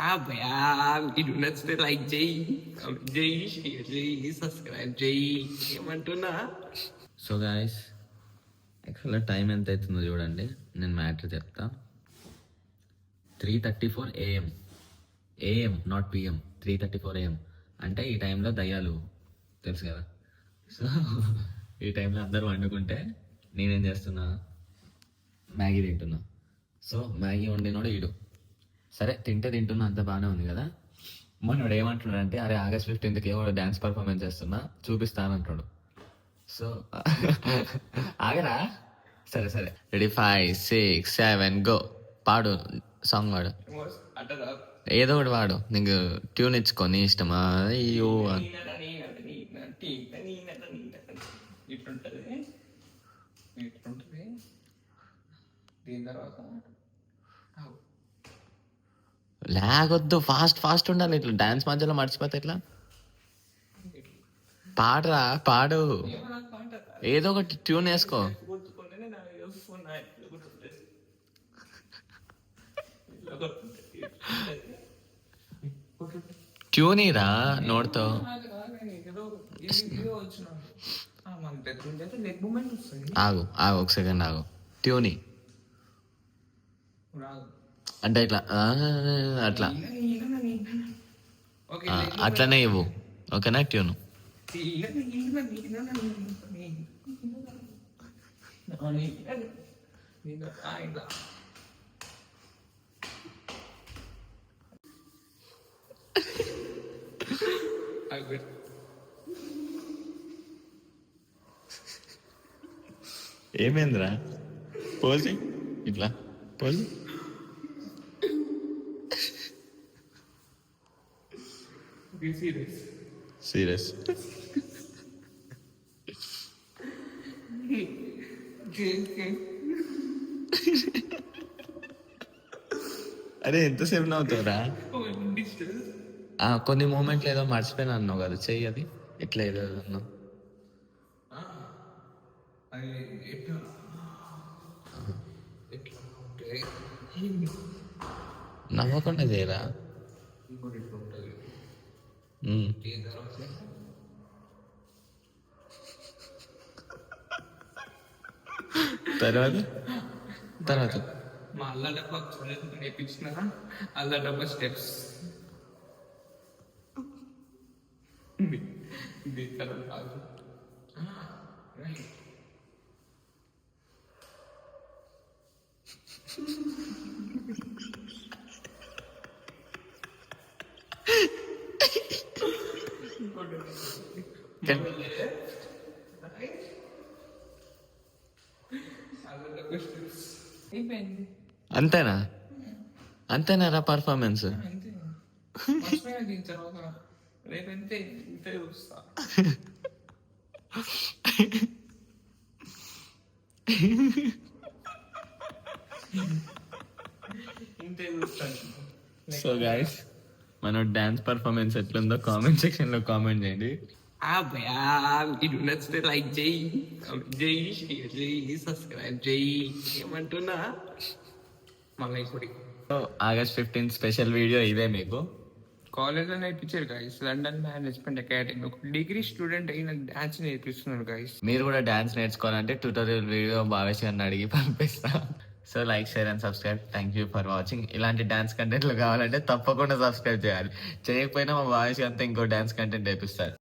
ఆ భయా వీడియో నచ్చితే లైక్ చేయి కామెంట్ చేయి షేర్ చేయి సబ్స్క్రైబ్ చేయి ఏమంటున్నా సో గాయస్ యాక్చువల్గా టైం ఎంత అవుతుందో చూడండి. నేను మ్యాటర్ చెప్తా. Three thirty four AM AM not PM three thirty four AM అంటే ఈ టైంలో దయ్యాలు. తెలుసు కదా? సో ఈ టైంలో అందరూ వండుకుంటే నేనేం చేస్తున్నా? మ్యాగీ తింటున్నా. సో మ్యాగీ వండినోడు ఈడు. సరే తింటే తింటున్నా అంత బాగానే ఉంది కదా? మొన్నడు ఏమంటున్నాడు అంటే అరే ఆగస్ట్ ఫిఫ్టీన్త్కి ఏమో డ్యాన్స్ పర్ఫార్మెన్స్ చేస్తున్నా చూపిస్తానంటాడు సో ఆగరా? సరే సరే. Ready five six seven go పాడు సాంగ్ పాడు ఏదో ఒకటి వాడు. నీకు ట్యూన్ ఇచ్చుకో నీ ఇష్టమా? అయ్యో. దీని తర్వాత లేకొద్దు ఫాస్ట్ ఫాస్ట్ ఉండాలి. ఇట్లా డాన్స్ మధ్యలో మర్చిపోతే ఎట్లా? పాడరా పాడు. ఏదో ఒకటి ట్యూన్ వేసుకో. ట్యూన్ రా నోడుతో ఆగు ఆగు ఒక సెకండ్ ఆగు. ట్యూని అంటే ఇట్లా అట్లా. అట్లనే ఇవ్వు. ఓకేనా ట్యూన్ ఏమైందిరా? పోసి ఇట్లా? పోసి సీరియస్ సీరియస్ అరే ఎంతసేపు నవ్వుతావురా కొన్ని మూమెంట్లు ఏదో మర్చిపోయినా అన్నావు కదా చెయ్యి అది ఎట్లా ఏదో అన్నావు నవ్వకుండా చేయరా ఇంకోటి ఇట్లా ఉంటుంది ఉమ్. దీని తర్వాత? తర్వాత. మా అల్ల డబ్బా చూడలేదు నేర్పించిన అల్ల డబ్బా స్టెప్స్. ఇది తర్వాత కాదు రైట్ కెన్- అల్ల డబ్బా స్టెప్స్ అయిపోయింది అంతేనా అంతేనారా పర్ఫార్మెన్స్ అంతే మర్చిపోయినా దీని తర్వాత రేపంతే ఇంతే అంతేనా? ఇంతే పర్ఫార్మెన్స్ సో గాయస్ మన డాన్స్ పర్ఫార్మెన్స్ ఎట్లుందో కామెంట్ సెక్షన్లో కామెంట్ చేయండి. నచ్చితే లైక్ చేయి. చేయి షేర్ చేయి సబ్స్క్రైబ్ చేయి. ఏమంటున్నా? మళ్ళీ ఇప్పుడు ఆగస్ట్ ఫిఫ్టీన్త్ స్పెషల్ వీడియో ఇదే మీకు. కాలేజ్లో నేర్పించారు గాయస్ లండన్ మేనేజ్మెంట్ అకాడమీ ఒక డిగ్రీ స్టూడెంట్ అయిన డాన్స్ నేర్పిస్తున్నారు గాయస్ మీరు కూడా డాన్స్ నేర్చుకోవాలంటే ట్యూటోరియల్ వీడియో భావేష్ అడిగి పంపిస్తా. So like share and subscribe. Thank you for watching ఇలాంటి డాన్స్ కంటెంట్లు కావాలంటే తప్పకుండా సబ్స్క్రైబ్ చేయాలి. చేయకపోయినా మా భావేష్ అంతా ఇంకో డాన్స్ కంటెంట్ వేపిస్తారు